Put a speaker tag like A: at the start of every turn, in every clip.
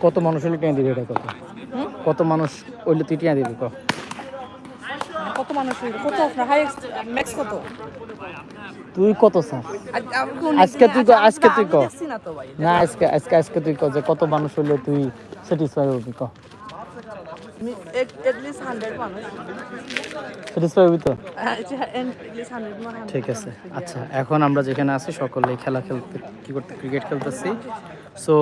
A: কত মানুষ হলে টিয়া দিবি এটা কত? কত মানুষ হইলে তুই টিয়া দিবি
B: কত মানুষ কত হাইয়েস্ট ম্যাক্স কত?
A: তুই কত স্যার
B: আজ-
A: আজকে তুই আজকে তুই ক।
B: না
A: আজকে আজকে আজকে তুই ক যে কত মানুষ হইলে তুই স্যাটিসফাই হবি ক?
B: মানুষ।
A: ঠিক আছে আচ্ছা এখন আমরা যেখানে আছি সকলেই খেলা খেলতে কি করতে ক্রিকেট খেলতেছি। সো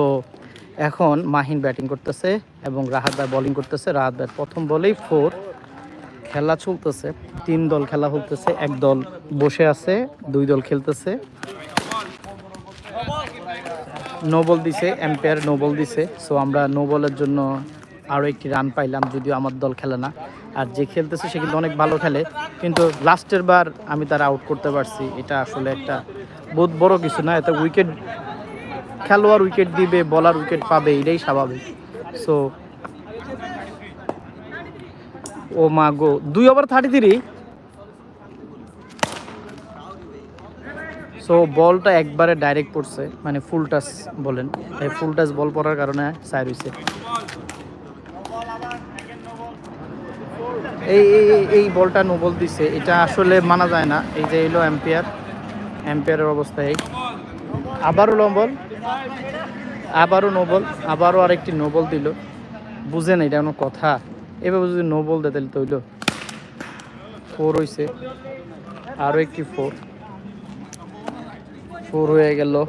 A: এখন মাহিন ব্যাটিং করতেছে এবং রাহাত ভাই বোলিং করতেছে। রাহাত ভাই প্রথম বলেই ফোর। খেলা চলতেছে। তিন দল খেলা চলতেছে এক দল বসে আছে, দুই দল খেলতেছে। নো বল দিছে এম্পায়ার নো বল দিছে। সো আমরা নো বলের জন্য আরও একটি রান পাইলাম, যদিও আমার দল খেলে না। আর যে খেলতেছে, সে কিন্তু অনেক ভালো খেলে। কিন্তু লাস্টের বার আমি তার আউট করতে পারছি। এটা আসলে একটা বহুত বড় কিছু না, এত উইকেট খেলোয়াড় উইকেট দিবে বলার উইকেট পাবে, এটাই স্বাভাবিক। সো ও মা গো, দুই ওভার থার্টি থ্রি সো বলটা একবারে ডাইরেক্ট পড়ছে মানে ফুল টাচ বলেন। এই ফুল টাচ বল পড়ার কারণে সাইড হয়েছে এই, এই- বলটা নো বল দিছে, এটা আসলে মানা যায় না। এই যে এলো এম্পায়ার এম্পায়ারের অবস্থা এই। আবারও লম্বল আবারও নো বল আবারও আরেকটি নো বল দিল বুঝেন এটা কোনো কথা। এভাবে যদি নো বল দেয় তাহলে তো হইল ফোর হয়েছে আরও একটি ফোর ফোর হয়ে গেল।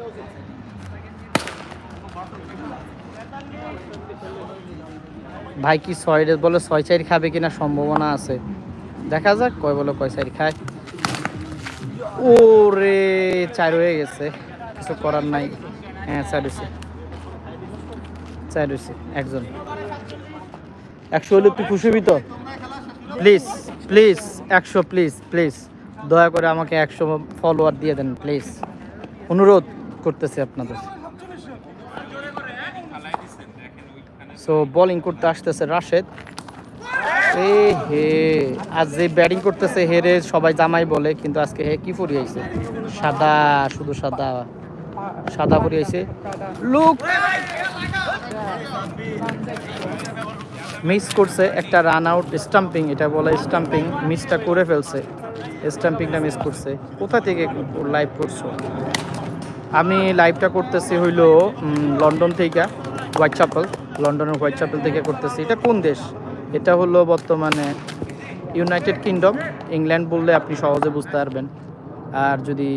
A: ভাই কি ছয় রে- বলে ছয় চার খাবে কিনা সম্ভাবনা আছে। দেখা যাক কয় বলে কয় চার খায়। ওরে, চার হয়ে গেছে। কিছু করার নাই। হ্যাঁ চার হয়েছে চার হয়েছে একজন। একশো হলে তুই খুশি তো? প্লিজ প্লিজ একশো প্লিজ প্লিজ দয়া করে আমাকে একশো ফলোয়ার দিয়ে দেন প্লিজ অনুরোধ করতেছি আপনাদের। সো বোলিং করতে আসতেছে রাশেদ। এ হে, আজ যে ব্যাটিং করতেছে হেরে সবাই জামাই বলে, কিন্তু আজকে হে কি ফুরিয়েছে সাদা, শুধু সাদা। সাদা ফুরিয়েছে লুক। মিস করছে একটা রান আউট স্টাম্পিং এটা বলে স্টাম্পিং মিসটা করে ফেলছে। স্টাম্পিংটা মিস করছে। কোথা থেকে লাইভ করছ? আমি লাইভটা করতেছি হইল লন্ডন থেকে হোয়াইট চ্যাপেল লন্ডনের হোয়াইট চ্যাপেল থেকে করতেছি। এটা কোন দেশ? এটা হলো বর্তমানে ইউনাইটেড কিংডম ইংল্যান্ড বললে আপনি সহজে বুঝতে পারবেন। আর যদি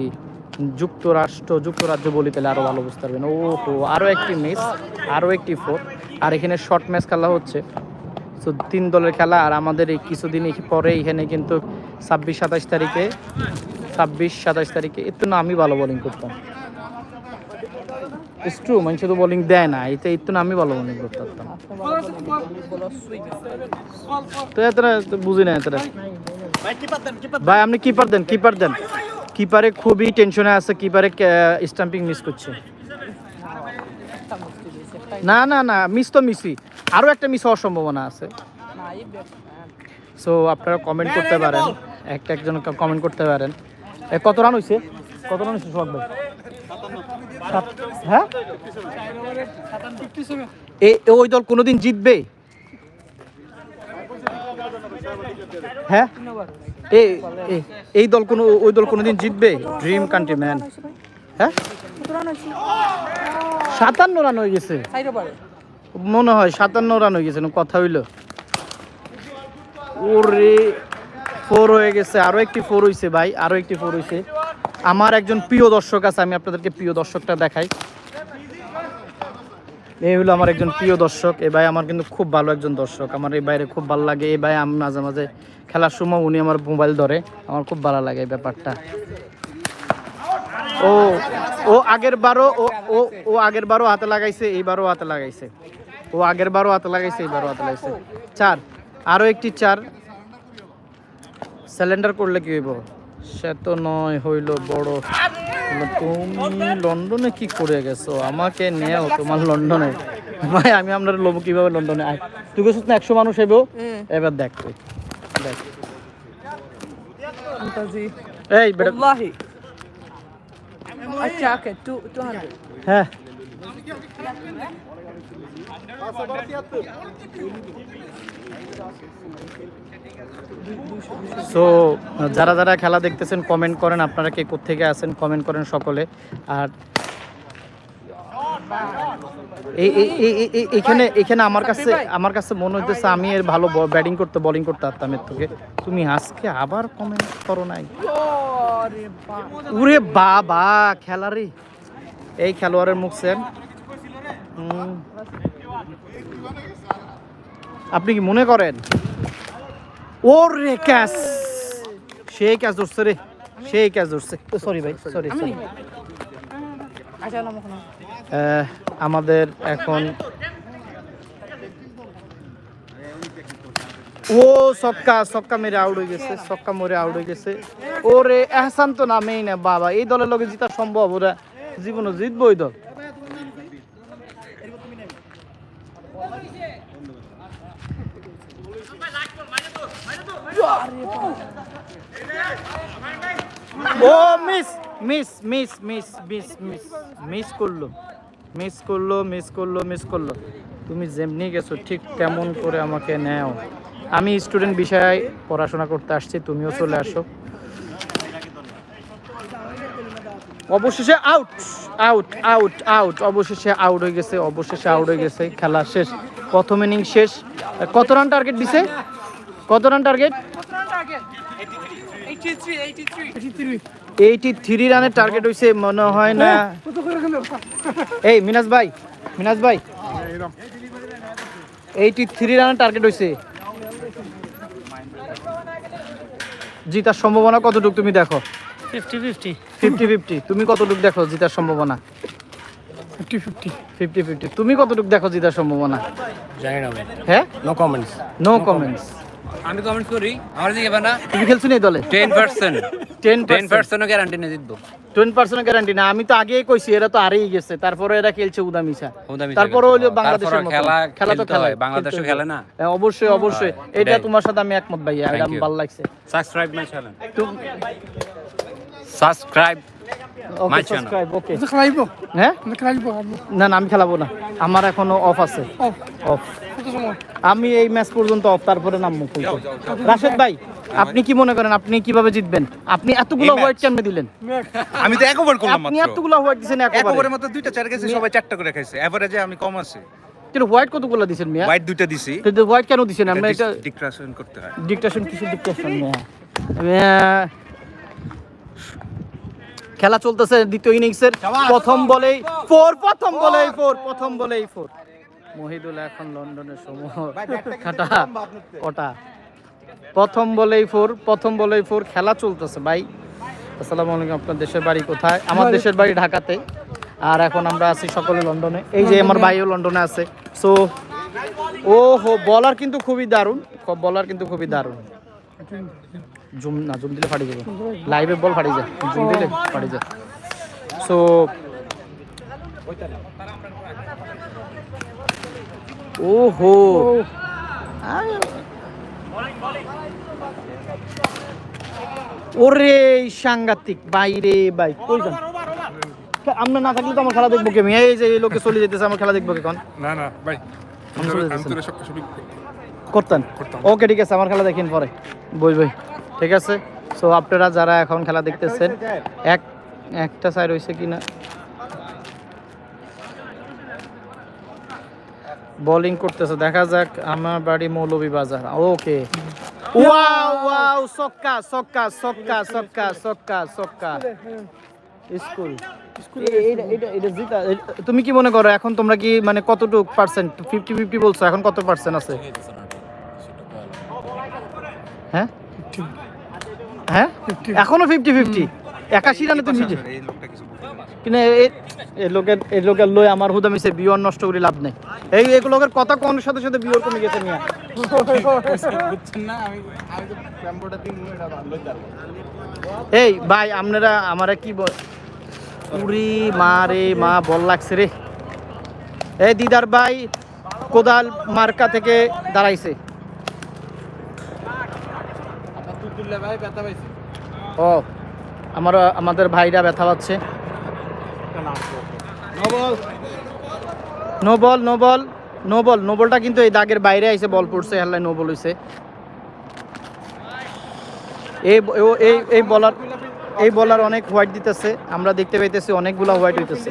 A: যুক্তরাষ্ট্র যুক্তরাজ্য বলি তাহলে আরও ভালো বুঝতে পারবেন। ও হো আরও একটি মিস আরও একটি ফোর আর এখানে শর্ট ম্যাচ খেলা হচ্ছে। তো তিন দলের খেলা আর আমাদের এই কিছুদিন পরে এখানে কিন্তু ছাব্বিশ সাতাশ তারিখে ছাব্বিশ সাতাশ তারিখে এতে না আমি ভালো বোলিং করতাম। স্ট্রু ট্রু মানুষ তো বোলিং দেয় না এতে এতে না আমি ভালো বোলিং করতে পারতাম। তো এতটা তো বুঝি না এতটা। ভাই আপনি কিপার দেন কিপার দেন। কিপারে খুবই টেনশনে আছে, কিপারে স্টাম্পিং মিস করছে। না না না মিস তো মিসই আরও একটা মিস হওয়ার সম্ভাবনা আছে। সো আপনারা কমেন্ট করতে পারেন। একটা একজন কমেন্ট করতে পারেন। কত রান হয়েছে কত রান হয়েছে ভাই? হ্যাঁ? এ, ওই দল কোনোদিন জিতবে? হ্যাঁ? এ, এ- এই দল কোনো, ওই দল কোনোদিন জিতবে? ড্রিম কান্ট্রি ম্যান হ্যাঁ? সাতান্ন রান হয়ে গেছে। মনে হয় সাতান্ন রান হয়ে গেছে কথা হইল? ওরে ফোর হয়ে গেছে, আরও একটি ফোর হইছে ভাই, আরও একটি ফোর হইছে। আমার একজন প্রিয় দর্শক আছে, আমি আপনাদেরকে প্রিয় দর্শকটা দেখাই। এই হলো আমার একজন প্রিয় দর্শক, এই ভাই আমার কিন্তু খুব ভালো একজন দর্শক। আমার এই বাইরে খুব ভালো লাগে, এই ভাই আমি মাঝে মাঝে খেলার সময় উনি আমার মোবাইল ধরে, আমার খুব ভালো লাগে এই ব্যাপারটা। ও ও আগের বারও, ও ও ও আগের বারও হাতে লাগাইছে এইবারও হাতে লাগাইছে। ও আগের বারও হাতে লাগাইছে এইবারও হাতে লাগাইছে। চার আরও একটি চার। সিলিন্ডার করলে কি হইব? সে তো নয়, হইল বড়। তুমি লন্ডনে কি করে গেছো? আমাকে নেও তোমার লন্ডনে। ভাই আমি আপনার লোবো কীভাবে লন্ডনে? আয় তুই গেছিস না একশো মানুষ এবো? এবার দেখ তুই। দেখ। এই হ্যাঁ। সো যারা যারা খেলা দেখতেছেন কমেন্ট করেন আপনারা কে থেকে আছেন কমেন্ট করেন সকলে। আর এইখানে এখানে আমার কাছে আমার কাছে মনে হইতেছে আমি এর ভালো ব্যাটিং করতে বোলিং করতে পারতাম এর থেকে। তুমি আজকে আবার কমেন্ট করো নাই? উরে বাবা, খেলারে। এই খেলোয়াড়ের মুখ সেন। আপনি কি মনে করেন? ওর রে ক্যাচ সেই ক্যাচ ধরছে রে। সেই ক্যাচ ধরছে। সরি ভাই সরি সরি
B: আচ্ছা
A: আমাদের এখন ও সক্কা সক্কা মেরে আউট হয়ে গেছে সক্কা মরে আউট হয়ে গেছে। ওরে এহসান তো নামেই না বাবা। এই দলের লগে জিতা সম্ভব ওরা জীবনে জিতবো ওই দল। ও miss miss miss miss miss miss miss করল মিস করল মিস করল মিস করল। তুমি যেমনি গেছো, ঠিক কেমন করে আমাকে নেও। আমি স্টুডেন্ট বিষয়ে পড়াশোনা করতে আসছি, তুমিও চলে আসো। অবশেষে আউট আউট আউট আউট অবশেষে আউট হয়ে গেছে, অবশেষে আউট হয়ে গেছে, খেলা শেষ। প্রথম ইনিং শেষ। কত রান টার্গেট দিছে? কত রান টার্গেট এইটি থ্রি রানের টার্গেট হইছে মনে হয় না? এই মিনাজ ভাই মিনাজ ভাই। এইটি থ্রি রানের টার্গেট হইছে। জিতার সম্ভাবনা কতটুকু তুমি দেখো?
C: ফিফটি ফিফটি
A: ফিফটি ফিফটি তুমি কতটুকু দেখো জিতার সম্ভাবনা?
C: ফিফটি ফিফটি
A: ফিফটি ফিফটি তুমি কতটুকু দেখো জিতার সম্ভাবনা?
C: জানি না ভাই।
A: হ্যাঁ?
C: নো কমেন্টস
A: নো কমেন্টস
D: আমি কমেন্ট করি আমার দিকে না
A: তুমি খেলছো না এই দলে?
D: টেন পার্সেন্ট
A: টেন
D: টেন পার্সেন্টও গ্যারান্টি নিয়ে জিতবো।
A: টোয়েন্টি পার্সেন্ট গ্যারান্টি না আমি তো আগেই কইছি এরা তো আরেই গেছে তারপরে এরা খেলছে উদামিসা তারপরে বাংলাদেশের
D: খেলা
A: খেলা তো খেলা।
D: বাংলাদেশও খেলে না?
A: হ্যাঁ, অবশ্যই অবশ্যই। এটা তোমার সাথে আমি একমত ভাইয়া এটা ভালো লাগছে।
D: Subscribe my channel subscribe
A: okay
D: My
A: okay
C: খেলাইব
A: হ্যাঁ?
C: খেলাইব
A: না না আমি খেলাবো না। আমার এখনও অফ আছে। অফ
C: সময়
A: আমি এই ম্যাচ পর্যন্ত অফ তারপরে নামবো। রাশেদ ভাই আপনি কি মনে করেন আপনি কীভাবে জিতবেন? আপনি এতগুলো হোয়াইট কেমনে দিলেন?
E: আমি তো এক ওভার করলাম
A: আপনি এতগুলো হোয়াইট দিছেন
E: এক ওভারের মধ্যে দুইটা চার গেছে সবাই চারটা করে খাইছে। এভারেজে আমি কম আছি।
A: কিন্তু হোয়াইট কতগুলো দিছেন মিয়া?
E: হোয়াইট দুইটা দিছি।
A: কিন্তু হোয়াইট কেন দিছেন? আমরা এটা
E: ডিক্রাশন করতে হয়।
A: ডিকটেশন কিছু ডিকটেশন মিয়া, খেলা চলতেছে দ্বিতীয় ইনিংসের প্রথম বলেই ফোর প্রথম বলেই ফোর প্রথম বলেই ফোর মহিদুল এখন লন্ডনের সমূহ কাটা কটা? প্রথম বলেই ফোর প্রথম বলেই ফোর খেলা চলতেছে ভাই। আসসালামু আলাইকুম আপনার দেশের বাড়ি কোথায়? আমার দেশের বাড়ি ঢাকাতে। আর এখন আমরা আছি সকলে লন্ডনে। এই যে আমার ভাইও লন্ডনে আছে। সো ও হো বলার কিন্তু খুবই দারুণ। বলার কিন্তু খুবই দারুণ। জুম না জুম দিলে ফাটি যাবে লাইভে বল ফাটি যায় জুম দিলে ফাটি যায় সো ও হো ওরে সাংঘাতিক বাইরে বাই কই যান? আমরা না থাকলে তো আমার খেলা দেখব কেমি এই যে লোকে চলে যেতেছে আমার খেলা দেখব কেন
F: না না ভাই
A: করতেন ওকে ঠিক আছে আমার খেলা দেখেন পরে। বই বই। ঠিক আছে? সো আপনারা যারা এখন খেলা দেখতেছেন এক একটা সাইড হয়েছে কি না বোলিং করতেছে। দেখা যাক আমার বাড়ি মৌলভীবাজার ওকে ওয়াও ওয়াও সক্কা সক্কা সক্কা সক্কা সক্কা সক্কা স্কুল তুমি কি মনে করো এখন তোমরা কি মানে কতটুক পার্সেন্ট ফিফটি ফিফটি বলছো এখন কত পার্সেন্ট আছে? হ্যাঁ? হ্যাঁ? এখনও ফিফটি ফিফটি একাশি রানে তুমি কিন্তু এই লোকের এই লোকের লই আমার হুদা মিশে বিয়র নষ্ট করে লাভ নেই। এই এই লোকের কথা কোন সাথে সাথে বিয়র কমে গেছে মিয়া? এই ভাই আপনারা আমারা কি মা রে মা বল লাগছে রে। এই দিদার ভাই কোদাল মার্কা থেকে দাঁড়াইছে। ও আমার আমাদের ভাইরা ব্যথা পাচ্ছে। No ball no ball no ball no বলটা কিন্তু এই দাগের বাইরে আইছে বল পড়ছে, হেলায় নো বল হইছে। এই এই বলার এই বলার অনেক হোয়াইট দিতেছে। আমরা দেখতে পাইতেছি অনেকগুলা হোয়াইট হইতেছে।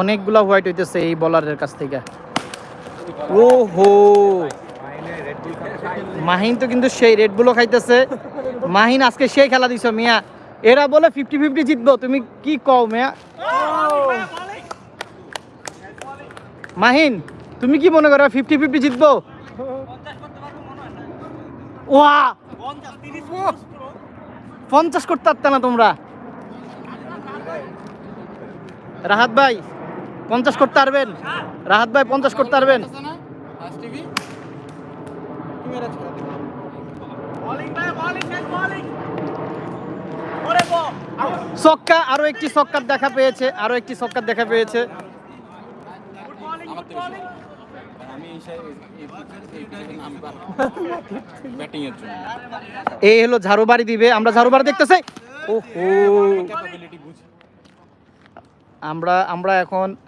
A: অনেকগুলা হোয়াইট হইতেছে এই বলারের কাছ থেকে। ও হো মাহিন তো কিন্তু সেই রেড বুলও খাইতেছে। মাহিন আজকে সেই খেলা দিছ মিয়া। এরা বলে ফিফটি ফিফটি জিতবো, তুমি কি কও মিয়া? মাহিন, তুমি কি মনে করো ফিফটি ফিফটি জিতবো পঞ্চাশ করতে পারতে না তোমরা। রাহাত ভাই, পঞ্চাশ করতে পারবেন। রাহাত ভাই, পঞ্চাশ করতে পারবেন। সক্কা আরও একটি সক্কার দেখা পেয়েছে আরও একটি সক্কার দেখা পেয়েছে। এই হলো ঝাড়ু বাড়ি দিবে আমরা ঝাড়ু বাড়ি দেখতেছি। ওহো। আমরা আমরা এখন আহ,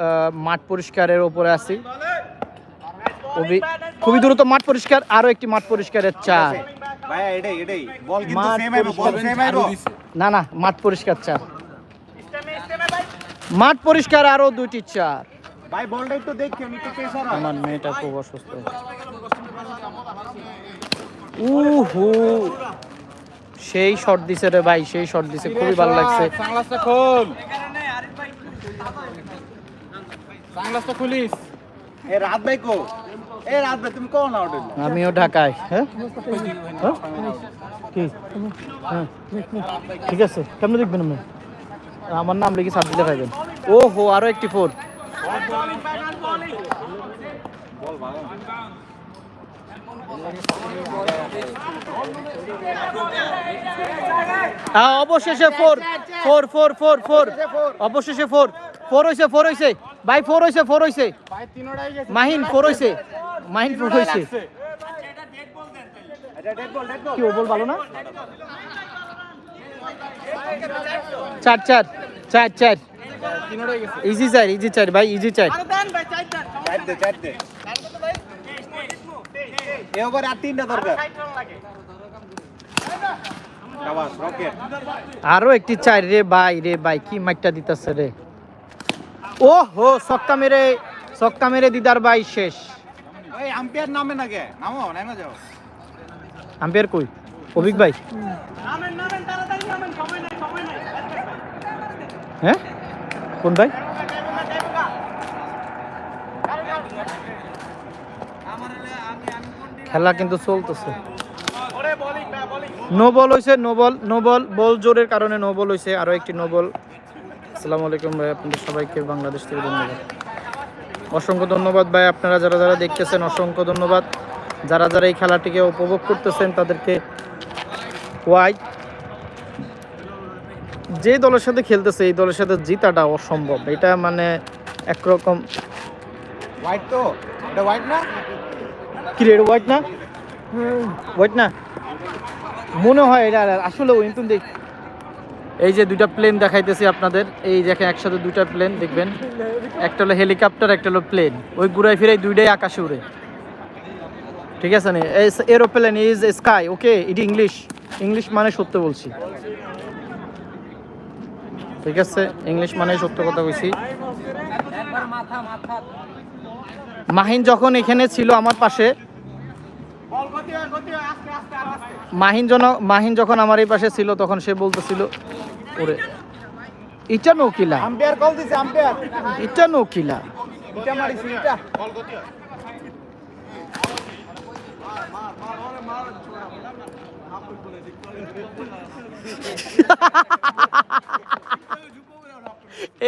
A: মাঠ পরিষ্কারের উপরে আছি। খুবই দ্রুত মাঠ পরিষ্কার আরও একটি মাঠ পরিষ্কারের চার
E: ভাই এটাই এটাই বল কিন্তু সেম আইবো বল সেম আইবো
A: না না মাঠ পরিষ্কার চার মাঠ পরিষ্কার আরও দুইটি চার
E: ভাই বলটা একটু দেখি আমি একটু
A: আমার মেয়েটা খুব অসুস্থ উহু সেই শট দিছে রে ভাই সেই শট দিছে খুবই ভালো লাগছে
E: খোল সানগ্লাসটা খুলিস এ রাত ভাই কো
A: আমিও ঢাকায়। হ্যাঁ? হ্যাঁ? কি? হ্যাঁ। ঠিক আছে কেমন দেখবেন আপনি? আমার নাম লিখে দিলে পাইবেন। ও হো আরও একটি ফোর। হ্যাঁ অবশেষে four four four four four অবশেষে ফোর ফোর হয়েছে ফোর হয়েছে ভাই ফোর হয়েছে ফোর হয়েছে মাহিন ফোর হয়েছে মাহিন ফোর হয়েছে কি ও বল ভালো না? চার চার চার চার। ইজি চার ইজি চার ভাই ইজি চার।
E: চার দে চার দে এ ওভার আর তিনটা দরকার। শাবাশ রকেট
A: আরও একটি চার রে ভাই রে ভাই কি মাইকটা দিতেছে রে। ও হো সক্কা মেরে সক্কা মেরে দিদার ভাই শেষ।
E: ওই আম্পায়ার নামে না কে নামো নামে যাও।
A: আম্পায়ার কই? অভিক ভাই? হ্যাঁ? কোন ভাই? খেলা কিন্তু চলতেছে। নো বল হয়েছে নো বল নো বল বল জোরের কারণে নো বল হয়েছে আরও একটি নো বল। আসসালামু আলাইকুম ভাই আপনাদের সবাইকে বাংলাদেশ থেকে ধন্যবাদ। অসংখ্য ধন্যবাদ ভাই আপনারা যারা যারা দেখতেছেন অসংখ্য ধন্যবাদ। যারা যারা এই খেলাটিকে উপভোগ করতেছেন তাদেরকে ওয়াই। যে দলের সাথে খেলতেছে এই দলের সাথে জিতাটা অসম্ভব। এটা মানে একরকম
E: হোয়াইট তো? এটা হোয়াইট না?
A: কি রে হোয়াইট না? হোয়াইট না? মনে হয় এটা আসলে ওই দেখ এই যে দুইটা প্লেন দেখাইতেছি আপনাদের। এই দেখেন একসাথে দুইটা প্লেন দেখবেন। একটা হলো হেলিকপ্টার একটা হলো প্লেন ওই ঘুরাই ফিরাই দুইটাই আকাশে উড়ে। ঠিক আছে না? Aeroplane is sky okay it English English মানে সত্য বলছি। ঠিক আছে? ইংলিশ মানে সত্য কথা কইছি মাহিন যখন এখানে ছিল আমার পাশে মাহিন জন মাহিন যখন আমার এই পাশে ছিল তখন সে বলতেছিল ওরে এটা নৌকিলা?
E: আম্পায়ার কল দিছে আম্পায়ার।
A: এটা নৌকিলা?
E: এটা মারিছি এটা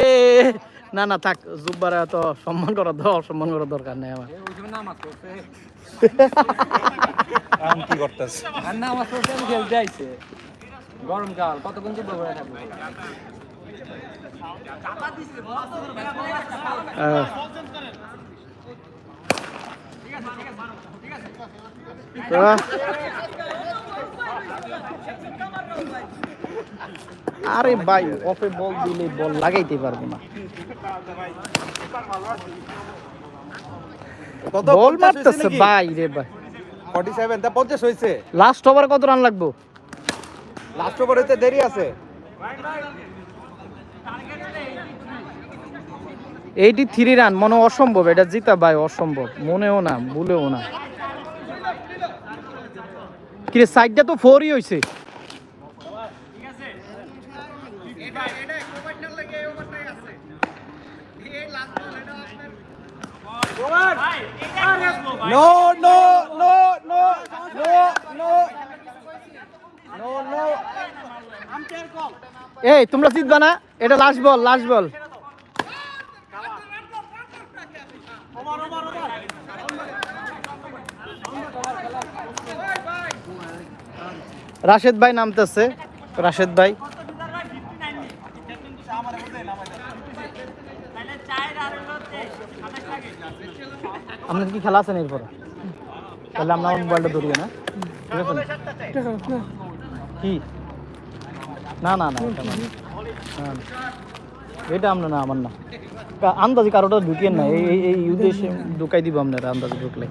A: এ না না থাক জুব্বারা তো সম্মান করা দর সম্মান করার দরকার নেই আমার।
E: আমি কি করতেছ
D: আর না আমার সোশ্যাল খেলতে আইছে গরমকাল কতক্ষণ চুপ করে থাকব
A: আহ। আহ। আরে ভাই অফে বল দিলে বল লাগাইতে পারব না
E: কত
A: বল
E: 50 হয়েছে
A: মারতেছে? ভাই রে ভাই।
E: 47 তা 50 হয়েছে।
A: লাস্ট ওভার কত রান লাগবো?
E: লাস্ট ওভার হইতে দেরি আছে।
A: এইটি থ্রি রান মনে অসম্ভব এটা জিতা ভাই অসম্ভব। মনেও না ভুলেও না। কিরে সাইডটা তো ফোরই হয়েছে
E: No, no, no, no, no, no. No, no.
A: এই তোমরা জিতবা না? এটা last ball last ball Rashed ভাই নামতেছে। রাশেদ ভাই। আপনার কি খেলা আছেন এরপরে? তাহলে আমরা মোবাইলটা ধরিয়ে না। আছে? কি? না না না এটা না। না, না। এটা আমরা না আমার না। আন্দাজি কারোটা ঢুকিয়ে না। এই- এই উদ্দেশ্যে ঢুকাই দিব আপনারা আন্দাজে ঢুকলে।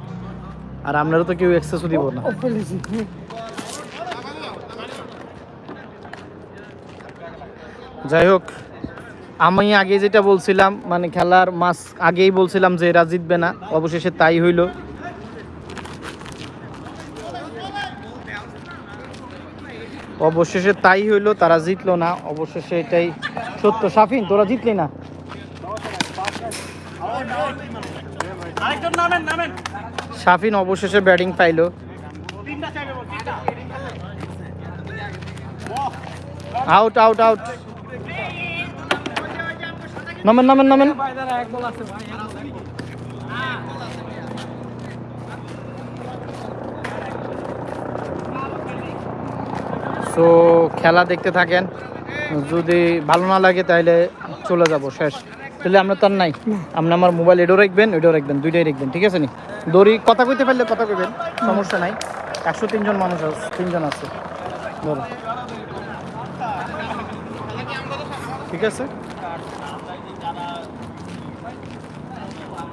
A: আর আপনারা তো কেউ এক্সেসও দিব না। যাই হোক আমি আগে যেটা বলছিলাম মানে খেলার মাস আগেই বলছিলাম যে এরা জিতবে না, অবশেষে তাই হইল। অবশেষে তাই হইল, তারা জিতলো না, অবশেষে এটাই সত্য। সাফিন তোরা জিতলি না? সাফিন অবশেষে ব্যাটিং পাইলো। আউট আউট আউট নামেন নামেন নামেন। সো খেলা দেখতে থাকেন। যদি ভালো না লাগে তাহলে চলে যাব শেষ। তাহলে আমরা তার নাই। আপনি আমার মোবাইল এডও রাখবেন এডও রাখবেন দুইটাই রাখবেন ঠিক আছে নি? দড়ি কথা কইতে পারলে কথা কইবেন সমস্যা নাই। একশো তিনজন মানুষ আছে তিনজন আছে। ধরো। ঠিক আছে?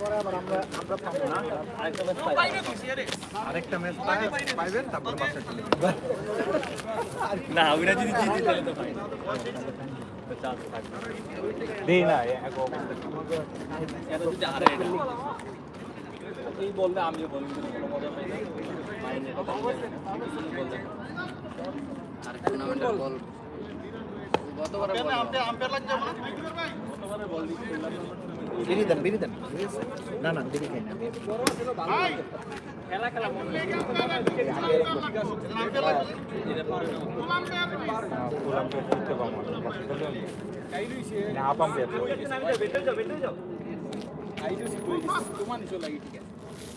E: পরে আবার না। আরেকটা
D: না ওইটা যদি জিতে তাহলে তো পাই বললে আমিও বলি মজা পাই না। বল
E: বিড়ি দেন বিড়ি দেন। আইডিও
D: সি তোমার নিচে
E: লাগি ঠিক আছে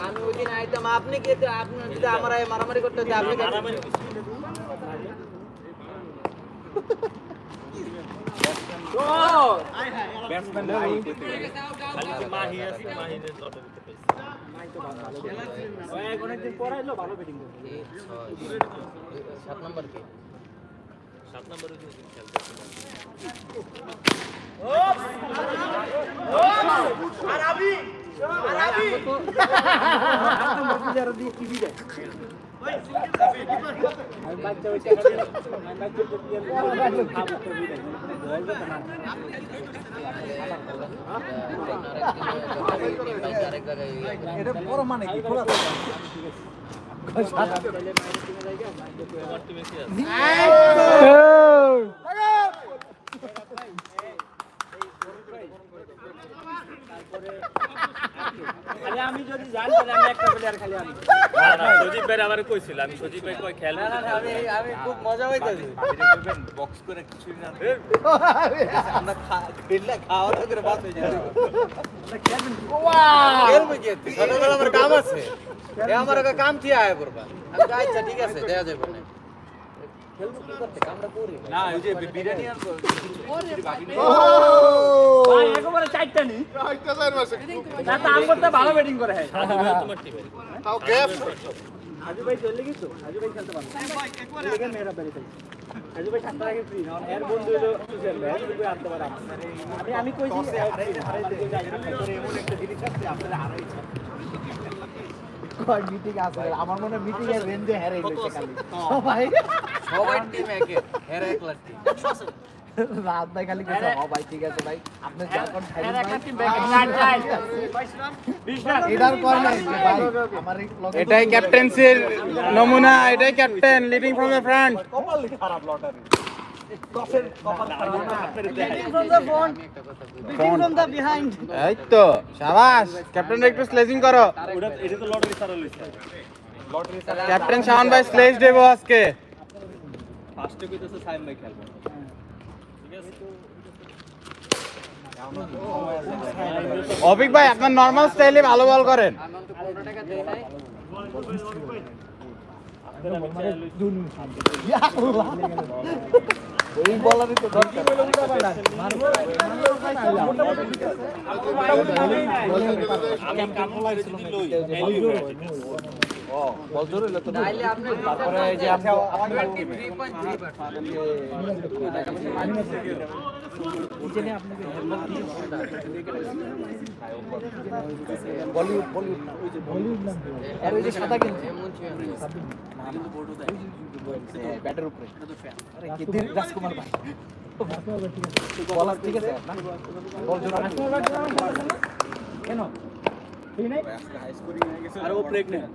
E: আমি
F: ওই দিন আইতাম আপনি কে আপনি যদি আমার মারামারি করতে হতো আপনি সাত নম্বর কি সাত নম্বরে কিন্তু খেলতে টিভি যায়
E: এটা বড় কি খোলা
D: আমি যদি জানি আমি একটা প্লেয়ার খালি আনি সজীব ভাই আমার কইছিল আমি সজীব ভাই কই খেলব?
F: না, না, আমি আমি খুব মজা হইতেছে।
D: বক্স করে কিছুই না।
F: আমরা খা- খেললে খাওয়া দাওয়া করে বাদ হয়ে যাবে খেলব কি? একটু? আমার কাম আছে। এ আমার একটা কাম থিয়ে আয় করবা আমি তো আচ্ছা ঠিক আছে দেয়া যাবে না খেলব কি করতে কামটা করি
D: না ওই যে বিরিয়ানি আর
E: ও
D: একেবারে চারটা নি
E: একটা চার মাসে
D: না তো আম করতে ভালো ব্যাটিং করে হ্যাঁ
E: তাও গ্যাপ
D: হাজু ভাই চলে গেছো হাজু ভাই খেলতে পারবে লেগে মেয়েরা বেরিয়ে থাকে হাজু ভাই সাতটা আগে ফ্রি না এর বন্ধু হলো সুজেন ভাই হাজু ভাই আনতে পারে আমি আমি কইছি এমন একটা জিনিস আছে আপনারা
E: মিটিং আছে। আমার মনে মিটিং এর রেঞ্জে হেরে গেছে খালি। সবাই।
F: সবাই টিম একে হেরা একলা টিম
E: রাত ভাই খালি ও ভাই ঠিক আছে ভাই। আপনি যা কোন খাইলেন ভাই। এটার কয় নাই ভাই আমার
A: এটাই ক্যাপ্টেন্সির নমুনা এটাই captain leading from the front
E: কপাল খারাপ লটারি
A: এই তো ক্যাপ্টেন একটু স্লেজিং করো
D: ওটা এটা তো লটারি সারা লইছে
A: ক্যাপ্টেন শাওন ভাই স্লেজ দেবো আজকে
D: ফার্স্টে কইতেছে সাইম ভাই খেলব
A: অভিক ভাই আপনার নর্মাল স্টাইলে ভালো বল করেন
F: আমি অন্তত পনেরো টাকা দেই নাই
E: এই বলারই তো দরকার তারপরে এই যে আমরা
F: আপনার টিম 3.3
E: বলিউড বলিউড ওই যে বলিউড নাম আর ওই যে সাদা কিন্তু
F: এমন ছিল
E: ব্যাটের উপরে রাজকুমার ভাই ঠিক আছে কেন
D: আর ও প্রেগন্যান্ট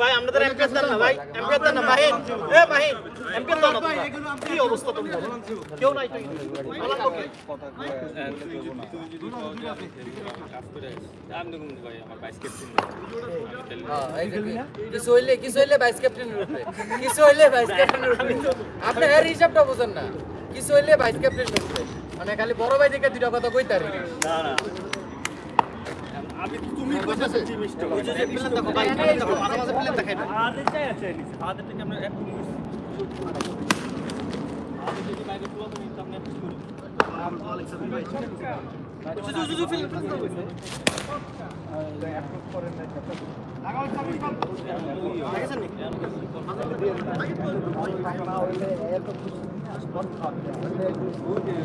F: ভাই
A: আমাদের এমপিএস দেন না ভাই এমপিএস দেন না এ এমপিএস দেন না কি অবস্থা তুমি কেউ নাই
F: কিছু হইলে কিছু হইলে ভাইস ক্যাপ্টেনের উপরে কিছু হইলে ভাইস ক্যাপ্টেনের উপরে আপনি এর হিসাবটা বুঝেন না। কিছু হইলে ভাইস ক্যাপ্টেনের উপরে মানে খালি বড় ভাই থেকে দুটা কথা কইতারি
D: আমি তুমি কইতাছ জিনিসটা ওই যে
A: প্লেন দেখো ভাই প্লেন দেখো মাঝে মাঝে প্লেন দেখাই না।
D: আদের চাই আছে নিচে আদের থেকে আমরা এক মিনিট আদের যদি বাইরে পুরো তো নিতাম না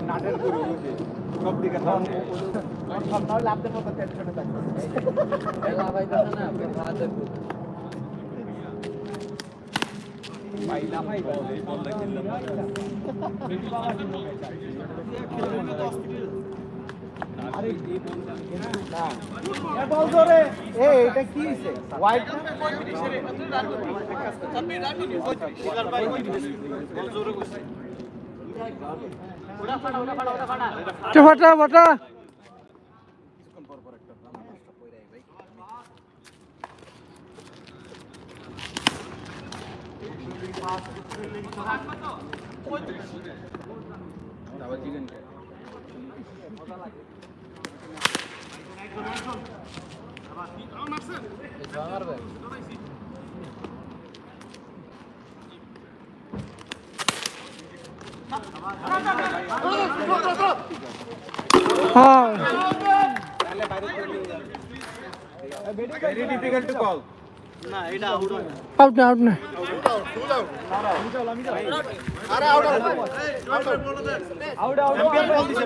E: নাটের গুরু সব দিকে সব না হলে আপনার মতো টেনশনে থাকবে
F: এলা ভাই দেখেন না আপনি হাতে
E: বল ধরে এ এটা কি হইছে? হোয়াইট
A: ফাটা ফাটা
C: হ্যাঁ
D: very difficult to call
C: out না আউট না
D: চ্যাম্পিয়ন বল দিছে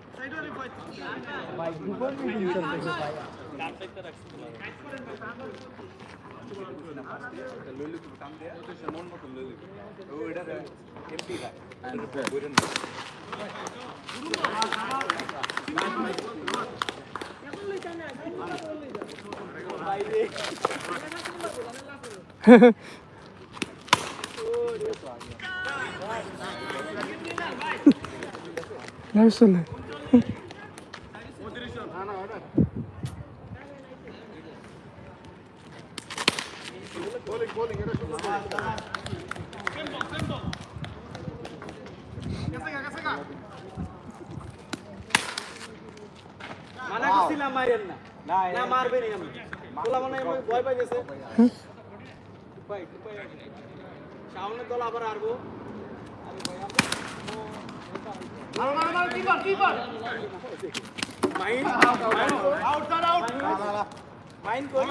D: ভাই
C: গুগল
D: মিটিং চলতেছে ভাই
C: কাটতে রাখছি লইলে তো কাম
E: দেয়া ওটা মন মত লইলে ও
C: এটা এমপি
D: ভাই আর বুঝেন না Neresi lan? নি আমি বলা মানে আমি ভয় পাই গেছে উপায় উপায় সামনে দল আবার আরবো মাইন আউট স্যার আউট মাইন কোন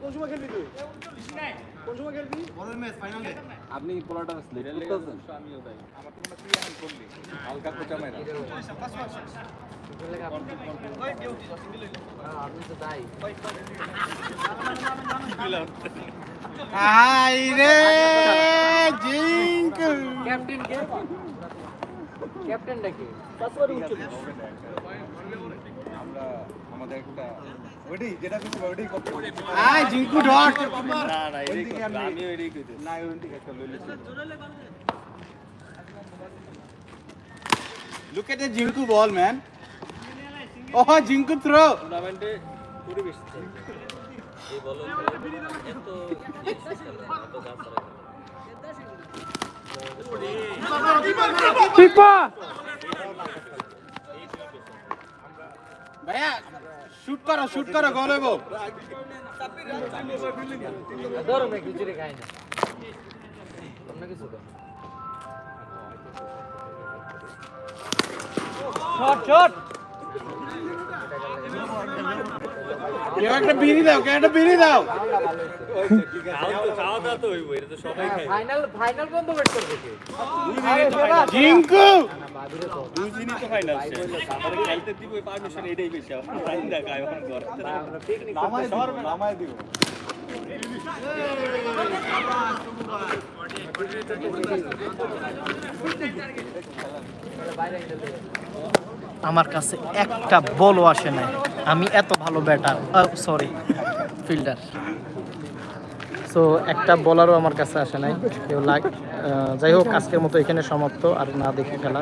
D: কোন সময় খেলবি তুই কোন সময় খেলবি
E: আপনি পোলাটা সিলেক্ট করতেছেন? আমিও তাই আমার তো মনে হয় করলি হালকা কোচা মেরা
D: আই রে জিঙ্ক।
F: ক্যাপ্টেন কে? ক্যাপ্টেন কে কাসওয়ারি উচ্চ
E: আমরা আমাদের একটা ওইটাই যেটা কিছু ওইটাই কপি
D: আয় জিঙ্কু ডট
E: না না এইদিকে আমি ওইটাই কইতে না ওইদিকে একটা লইলেছি
D: লুক এট দ্য জিঙ্কু বল ম্যান ওহ জিঙ্কু থ্রো
E: টুর্নামেন্টে পুরো
C: বেশি এই বল এত এত গাছ
D: ভাইয়া শুট করো শুট করো গোল হইব।
F: ধরো না খিচুড়ি খাই না অন্য কিছু তো শট শট
D: কেউ একটা বিড়ি দাও কেউ একটা বিড়ি দাও।
F: কে
D: জিঙ্কু!
F: আমরা
A: আমার কাছে একটা বলও আসে নাই। আমি এত ভালো ব্যাটার সরি ফিল্ডার সো একটা বলারও আমার কাছে আসে নাই। কেউ লাগ যাই হোক, আজকের মতো এখানে সমাপ্ত। আর না দেখে খেলা